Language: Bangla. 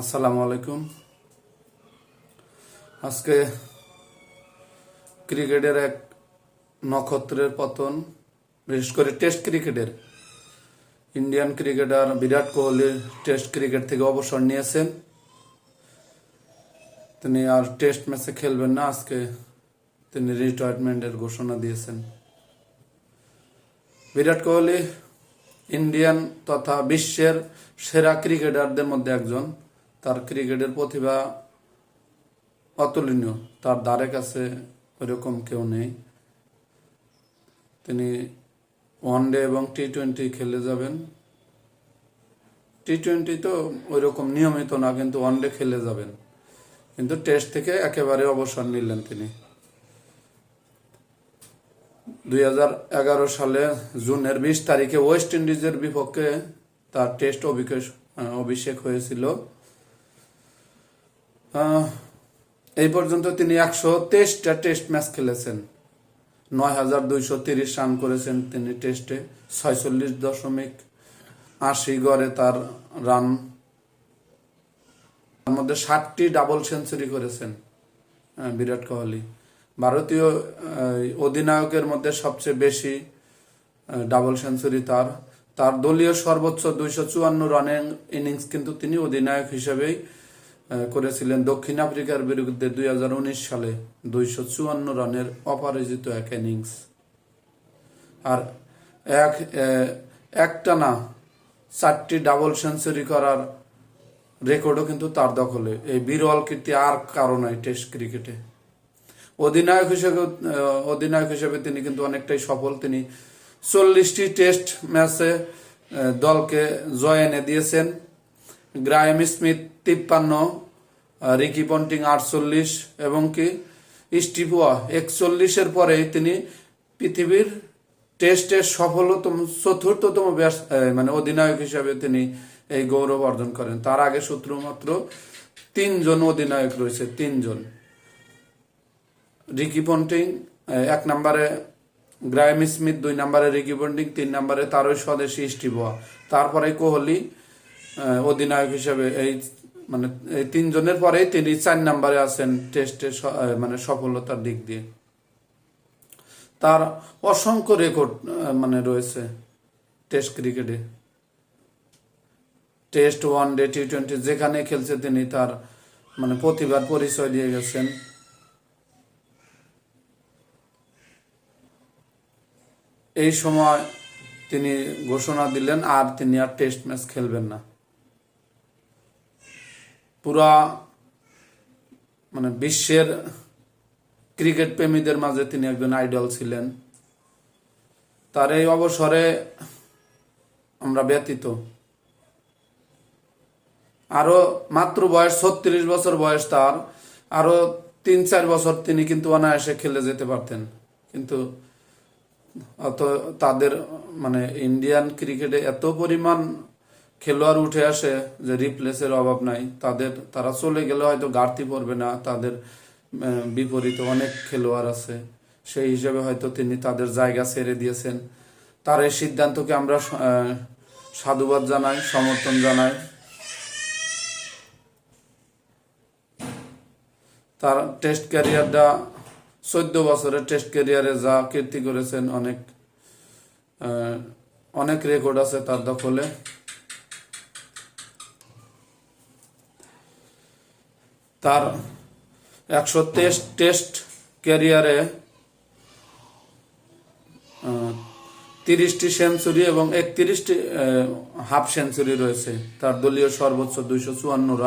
আসসালামু আলাইকুম। আজকে ক্রিকেটের এক নক্ষত্রের পতন, বিশেষ করে টেস্ট ক্রিকেটের। Indian cricketer Virat Kohli test cricket থেকে অবসর নিয়েছেন। তিনি আর টেস্ট ম্যাচে খেলবেন না, আজকে তিনি রিটায়ারমেন্টের ঘোষণা দিয়েছেন। বিরাট কোহলি ইন্ডিয়ান তথা বিশ্বের সেরা ক্রিকেটারদের মধ্যে একজন। তার ক্রিকেটের প্রতিভা অতুলনীয়। তার দ্বারে কাছে ওইরকম কেউ নেই। তিনি ওয়ান ডে এবং টি টোয়েন্টি খেলে যাবেন। টি টোয়েন্টি তো ওইরকম নিয়মিত না, কিন্তু ওয়ান ডে খেলে যাবেন। কিন্তু টেস্ট থেকে একেবারে অবসর নিলেন তিনি। দুই হাজার এগারো সালে জুনের বিশ তারিখে ওয়েস্ট ইন্ডিজের বিপক্ষে তার টেস্ট অভিষেক হয়েছিল। এই পর্যন্ত তিনি একশো তেইশটা টেস্ট ম্যাচ খেলেছেন। নয় হাজার দুইশো তিরিশ রান করেছেন তিনি টেস্টে ছয়চল্লিশ দশমিক আশি গড়ে তার রান তার মধ্যে ষাটটি ডাবল সেঞ্চুরি করেছেন বিরাট কোহলি। ভারতীয় অধিনায়কের মধ্যে সবচেয়ে বেশি ডাবল সেঞ্চুরি তার। তার দলীয় সর্বোচ্চ দুইশো চুয়ান্ন রানের ইনিংস কিন্তু তিনি অধিনায়ক হিসেবেই করেছিলেন দক্ষিণ আফ্রিকার বিরুদ্ধে দুই হাজার উনিশ সালে দুইশো চুয়ান্ন রানের অপরাজিত এক ইনিংস। আর এক একটানা চারটি ডাবল সেঞ্চুরি করার রেকর্ডও কিন্তু তার দখলে। এই বিরল কীর্তি আর কারও নাই টেস্ট ক্রিকেটে। অধিনায়ক হিসেবে অধিনায়ক হিসেবে তিনি কিন্তু অনেকটাই সফল। তিনি চল্লিশটি টেস্ট ম্যাচে দলকে জয় এনে দিয়েছেন। গ্রায়াম স্মিথ তিপ্পান্ন রিকি পন্টিং আটচল্লিশ এবং কি স্টিপুয়া একচল্লিশের পরে তিনি পৃথিবীর টেস্টের সফলতম, চতুর্থতম মানে অধিনায়ক হিসাবে তিনি এই গৌরব অর্জন করেন। তার আগে শুধুমাত্র তিনজন অধিনায়ক রয়েছে, তিনজন। রিকি পন্টিং এক নম্বরে গ্রায়াম স্মিথ, দুই নম্বরে রিকি পন্টিং, তিন নম্বরে তারই স্বদেশী স্টিভোয়া তারপরে কোহলি অধিনায়ক হিসেবে এই মানে এই তিনজনের পরে তিনি চার নাম্বারে আছেন টেস্টে মানে সফলতার দিক দিয়ে। তার অসংখ্য রেকর্ড মানে রয়েছে টেস্ট ক্রিকেটে test one day T twenty যেখানে খেলছে তিনি তার মানে প্রতিভার পরিচয় দিয়ে গেছেন। এই সময় তিনি ঘোষণা দিলেন, আর তিনি আর টেস্ট ম্যাচ খেলবেন না। পুরা মানে বিশ্বের ক্রিকেট প্রেমীদের মাঝে তিনি একজন আইডল ছিলেন। তার এই অবসরে আমরা ব্যতীত আরও মাত্র বয়স ছত্রিশ বছর বয়স তার, আরও তিন চার বছর তিনি কিন্তু অনায়াসে খেলে যেতে পারতেন। কিন্তু অত তাদের মানে ইন্ডিয়ান ক্রিকেটে এত পরিমাণ খেলোয়াড় উঠে আসে যে রিপ্লেসের অভাব নাই, তাদের, তারা চলে গেলে হয়তো ঘাটতি পড়বে না, তাদের বিপরীতে অনেক খেলোয়াড় আছে। সেই হিসেবে হয়তো তিনি তাদের জায়গা ছেড়ে দিয়েছেন। তার এই সিদ্ধান্তকে আমরা সাধুবাদ জানাই, সমর্থন জানাই। তার টেস্ট ক্যারিয়ারটা চোদ্দ বছরের টেস্ট ক্যারিয়ারে যা কীর্তি করেছেন, অনেক অনেক রেকর্ড আছে তার দখলে। তার একশো টেস্ট টেস্ট ক্যারিয়ারে তিরিশটি সেঞ্চুরি এবং একত্রিশটি হাফ সেঞ্চুরি রয়েছে। তার দলীয় সর্বোচ্চ দুইশো চুয়ান্ন রান।